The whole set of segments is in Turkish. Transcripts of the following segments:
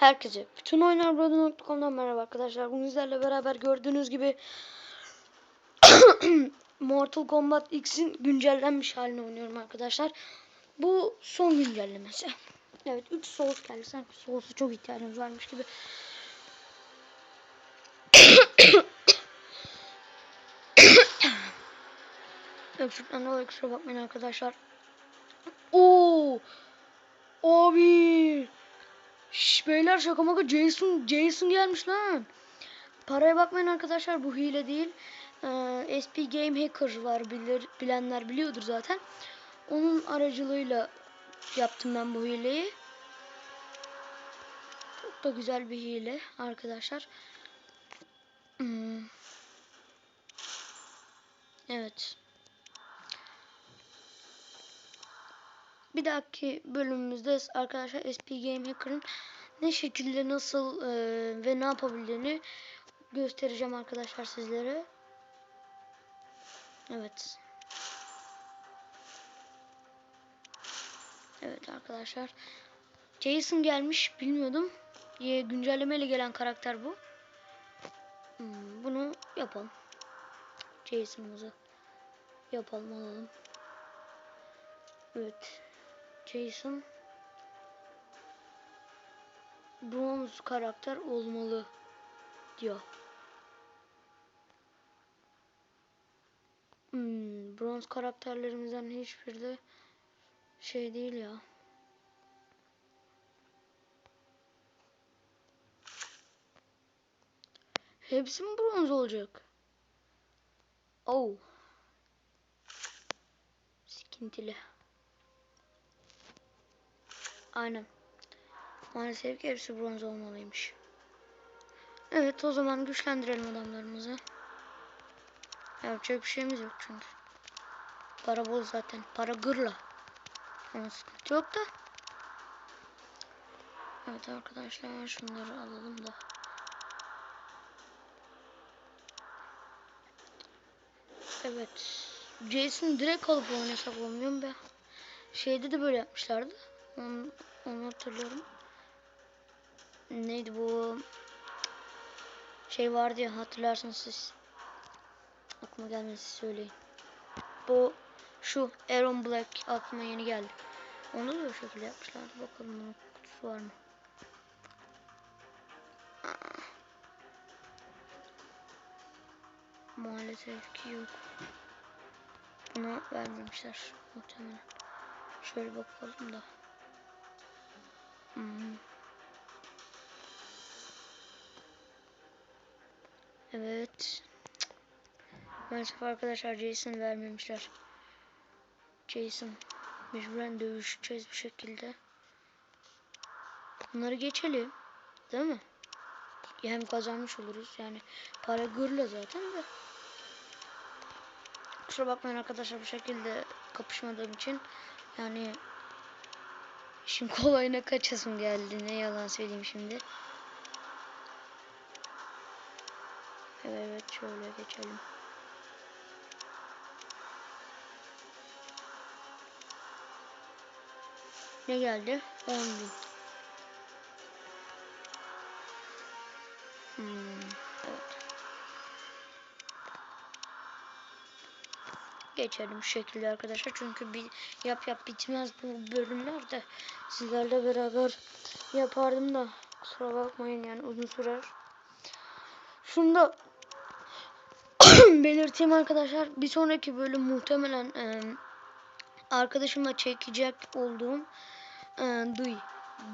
Herkese bütün oyunlarbrother.com'dan merhaba arkadaşlar. Bugün sizlerle beraber gördüğünüz gibi Mortal Kombat X'in güncellenmiş halini oynuyorum arkadaşlar. Bu son güncellemesi. Evet 3 Souls geldi. Sanki Souls'a çok ihtiyacımız varmış gibi. Öksürükten dolayı kusura bakmayın arkadaşlar. Oo! Abi! Şş, beyler şaka maka Jason, Jason gelmiş lan. Paraya bakmayın arkadaşlar bu hile değil. Ee, SP Game Hacker var bilir, bilenler biliyordur zaten. Onun aracılığıyla yaptım ben bu hileyi. Çok da güzel bir hile arkadaşlar. Hmm. Evet. Bir dahaki bölümümüzde arkadaşlar SP Game Hacker'ın ne şekilde nasıl e, ve ne yapabildiğini göstereceğim arkadaşlar sizlere. Evet. Evet arkadaşlar. Jason gelmiş bilmiyordum. Ye, güncellemeyle gelen karakter bu. Hmm, bunu yapalım. Jason'ımızı yapalım alalım. Evet. Jason bronz karakter olmalı diyor. Hmm, bronz karakterlerimizden hiçbiri de şey değil ya. Hepsi mi bronz olacak? Oh. Sikintili. Aynen. Maalesef ki hepsi bronz olmalıymış. Evet o zaman güçlendirelim adamlarımızı. Yapacak bir şeyimiz yok çünkü. Para bol zaten. Para gırla. Ama sıkıntı yok da. Evet arkadaşlar şunları alalım da. Evet. Jason direkt alıp oynasak olmuyor mu be? Şeyde de böyle yapmışlardı. Onu, onu hatırlıyorum. Neydi bu? Şey vardı ya hatırlarsınız siz. Aklıma gelmesi söyleyin. Bu şu Aaron Black aklıma yeni geldi. Onu da o şekilde yapmışlardı. Bakalım bunun kutusu var mı? Aa. Maalesef ki yok. Buna vermemişler muhtemelen. Şöyle bakalım da. Evet. Maalesef arkadaşlar Jason vermemişler. Jason. Mecburen dövüşeceğiz bir şekilde. Bunları geçelim. Değil mi? Hem kazanmış oluruz. Yani para gırla zaten de. Kusura bakmayın arkadaşlar bu şekilde kapışmadığım için. Yani işin kolayına kaçasım geldi. Ne yalan söyleyeyim şimdi. Evet şöyle geçelim. Ne geldi? 10 bin. Hmm, Geçelim şu şekilde arkadaşlar. Çünkü bir yap yap bitmez bu bölümlerde. Sizlerle beraber yapardım da kusura bakmayın yani uzun sürer. Şunu da belirteyim arkadaşlar. Bir sonraki bölüm muhtemelen e, arkadaşımla çekecek olduğum e, Duy.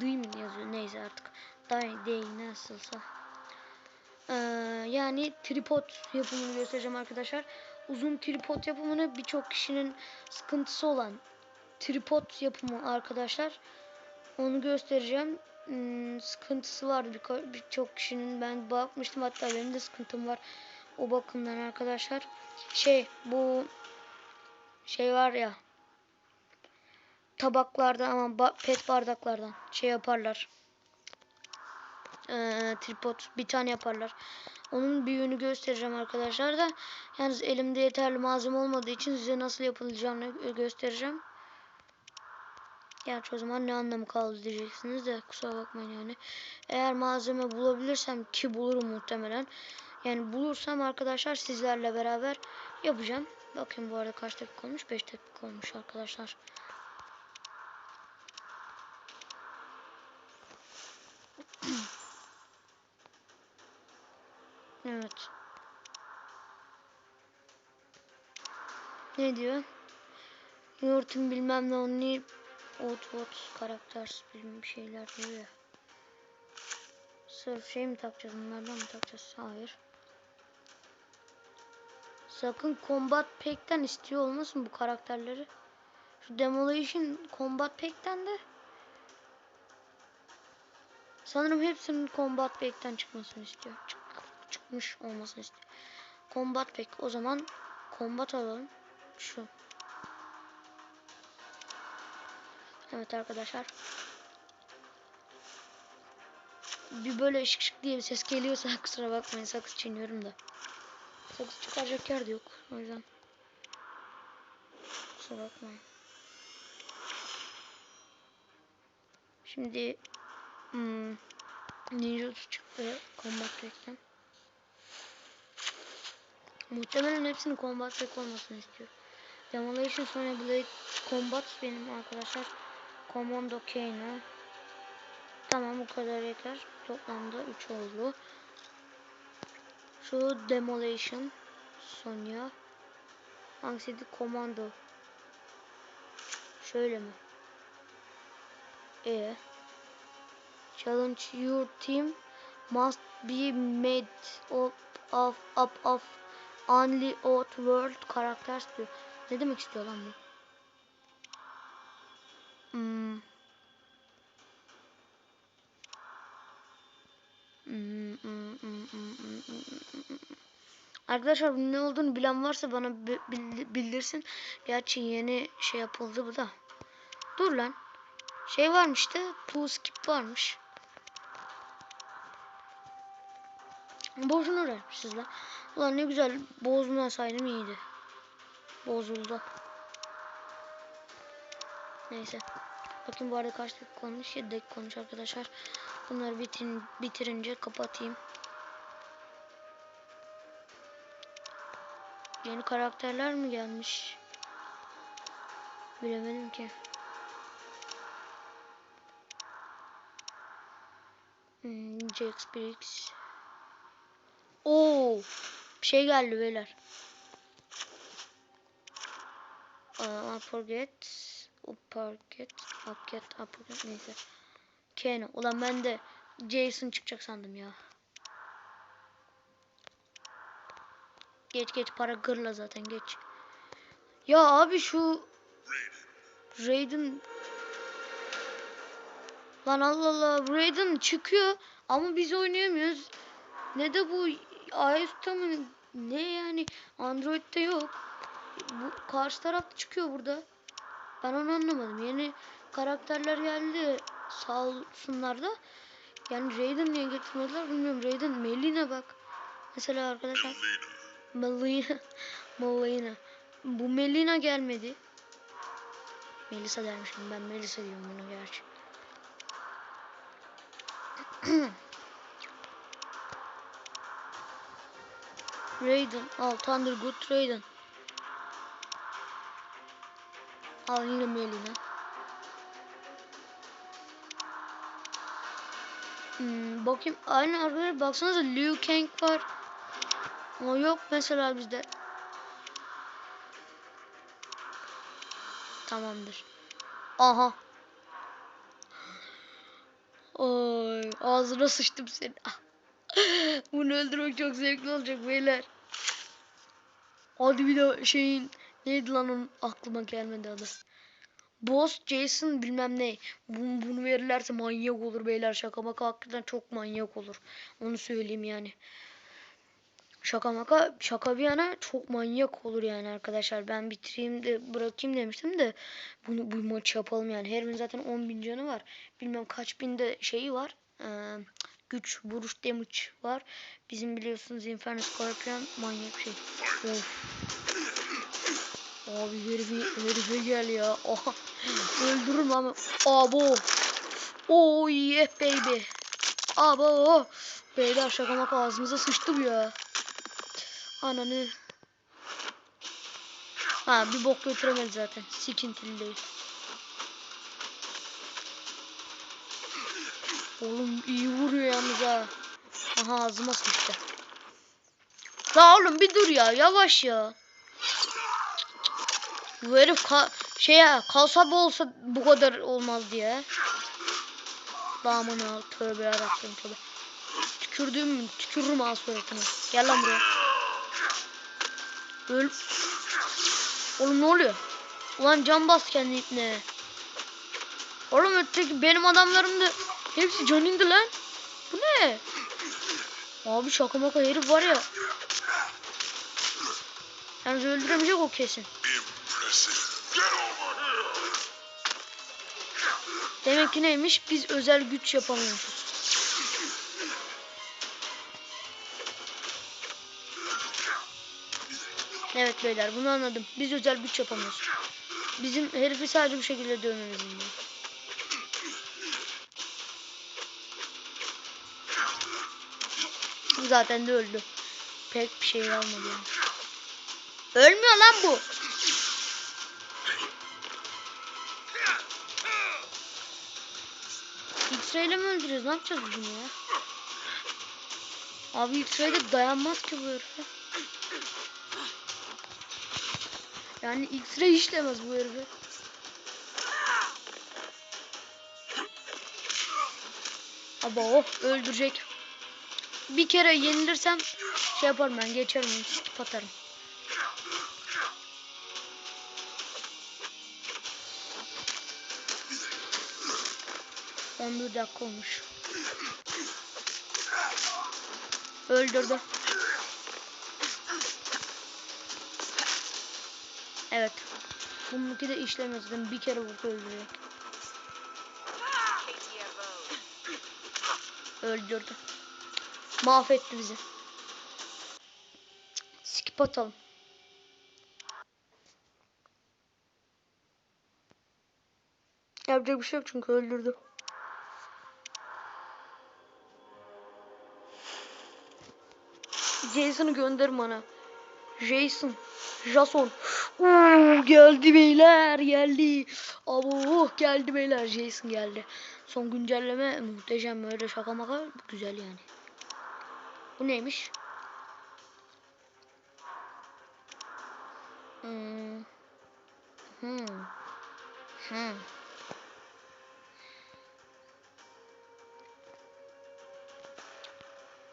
Duy mu yazıyor neyse artık. Day, day nasılsa. E, yani tripod yapımını göstereceğim arkadaşlar. Uzun tripod yapımını birçok kişinin sıkıntısı olan tripod yapımı arkadaşlar. Onu göstereceğim. Hmm, sıkıntısı var birçok kişinin. Ben bakmıştım hatta benim de sıkıntım var. O bakımdan arkadaşlar. Şey bu şey var ya tabaklarda ama pet bardaklardan şey yaparlar. Ee, tripod bir tane yaparlar. Onun büyüğünü göstereceğim arkadaşlar da. Yalnız elimde yeterli malzeme olmadığı için size nasıl yapılacağını göstereceğim. Gerçi o zaman ne anlamı kaldı diyeceksiniz de kusura bakmayın yani. eğer malzeme bulabilirsem ki bulurum muhtemelen. Yani bulursam arkadaşlar sizlerle beraber yapacağım. Bakın bu arada kaç dakika olmuş? 5 dakika olmuş arkadaşlar. Evet. Ne diyor? Yurtum bilmem ne only Old what karakter bilmem şeyler diyor ya. Sırf şey mi takacağız bunlardan mı takacağız? Hayır. Sakın Combat Pack'ten istiyor olmasın bu karakterleri. Şu Demolition Combat Pack'ten de sanırım hepsinin Combat Pack'ten çıkmasını istiyor. Çık, çıkmış olmasını istiyor. Combat Pack o zaman Combat alalım. Şu. Evet arkadaşlar. Bir böyle şık şık diye bir ses geliyorsa kusura bakmayın sakız çiğniyorum da. Sakız çıkaracak yer de yok. O yüzden. Kusura bakmayın. Şimdi hmm, Ninja çıktı Combat Pack'ten. Muhtemelen hepsinin Combat Pack olmasını istiyor. Demolition sonra Blade Combat benim arkadaşlar. Commando Kano. Tamam bu kadar yeter. Toplamda 3 oldu. Şu Demolition. Sonya. Hangisiydi? Commando. Şöyle mi? E. Challenge your team must be made up of up of only out world characters diyor. Ne demek istiyor lan bu? Hmm. Hmm, hmm, hmm, hmm, hmm, hmm, hmm. Arkadaşlar bunun ne olduğunu bilen varsa bana bi- bil- bildirsin. Gerçi yeni şey yapıldı bu da. Dur lan. Şey varmış işte. Tool skip varmış. Boşuna uğraşmışız lan. Ulan ne güzel bozmasaydım iyiydi. Bozuldu. Neyse. Bakın bu arada kaç dakika olmuş? 7 dakika arkadaşlar. Bunları bitirin, bitirince kapatayım. Yeni karakterler mi gelmiş? Bilemedim ki. Hmm, Jax Briggs. Oo, bir şey geldi beyler. Aa, forget. Uppercut. Uppercut. Uppercut. Neyse. Kano. Ulan ben de Jason çıkacak sandım ya. Geç geç para gırla zaten geç. Ya abi şu Raiden Lan Allah Allah Raiden çıkıyor ama biz oynayamıyoruz. Ne de bu iOS'ta mı ne yani Android'de yok. Bu karşı tarafta çıkıyor burada. Ben onu anlamadım. Yeni karakterler geldi sağ olsunlar da. Yani Raiden niye getirmediler bilmiyorum. Raiden Melina bak. Mesela arkadaşlar Melina Melina bu Melina gelmedi. Melisa dermişim ben Melisa diyorum bunu gerçi. Raiden al Thundergood Raiden. Al yine Melina. Hmm, bakayım aynı arkadaşlar baksanıza Liu Kang var. O yok mesela bizde. Tamamdır. Aha. Oy ağzına sıçtım seni. Ah. Bunu öldürmek çok zevkli olacak beyler. Hadi bir de şeyin neydi lan onun aklıma gelmedi adı. Boss Jason bilmem ne. Bunu, bunu verirlerse manyak olur beyler. Şaka maka hakikaten çok manyak olur. Onu söyleyeyim yani. Şaka maka şaka bir yana çok manyak olur yani arkadaşlar. Ben bitireyim de bırakayım demiştim de bunu bu maçı yapalım yani. Her birinin zaten 10 bin canı var. Bilmem kaç binde şeyi var. Ee, güç vuruş damage var. Bizim biliyorsunuz Inferno Scorpion manyak şey. Of. Abi herifi, herife gel ya. Oha. Öldürürüm ama. Abo. Oh yeah baby. Abo. Beyler şaka maka ağzımıza sıçtı bu ya. Ananı. Ha bir bok götüremedi zaten. Sikintili değil. Oğlum iyi vuruyor yalnız ha. Aha ağzıma sıçtı. La oğlum bir dur ya yavaş ya. Bu herif ka şey ya kasaba olsa bu kadar olmaz diye. Aman ha tövbe yarabbim tövbe. Tükürdüğüm tükürürüm ağ suratına. Gel lan buraya. Öl. Oğlum ne oluyor? Ulan can bas kendi ipne. Oğlum öteki benim adamlarım da hepsi indi lan. Bu ne? Abi şaka maka herif var ya. Yalnız öldüremeyecek o kesin. Demek ki neymiş? Biz özel güç yapamıyoruz. Evet beyler bunu anladım. Biz özel güç yapamıyoruz. Bizim herifi sadece bu şekilde dövmemiz lazım. Zaten de öldü. Pek bir şey almadı yani. Ölmüyor lan bu. X-ray ile mi öldürüyoruz? Ne yapacağız bunu ya? Abi X-ray de dayanmaz ki bu herife. Yani X-ray işlemez bu herife. Aba oh öldürecek. Bir kere yenilirsem şey yaparım ben geçerim skip atarım. On bir dakika olmuş. Öldürdü. Evet. Bununki de işlemez. zaten. Bir kere vursa öldürecek. Öldürdü. Mahvetti bizi. Skip atalım. Yapacak bir şey yok çünkü öldürdü. Jason'ı gönder bana. Jason. Jason. Oo, geldi beyler geldi. Abo geldi beyler Jason geldi. Son güncelleme muhteşem öyle şaka maka güzel yani. Bu neymiş? Hmm. Hmm. Hmm.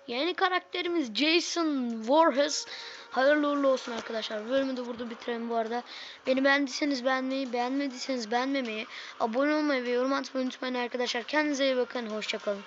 Yeni karakterimiz Jason Voorhees. Hayırlı uğurlu olsun arkadaşlar. Bölümü de burada bitirelim bu arada. Beni beğendiyseniz beğenmeyi, beğenmediyseniz beğenmemeyi, abone olmayı ve yorum atmayı unutmayın arkadaşlar. Kendinize iyi bakın. Hoşçakalın.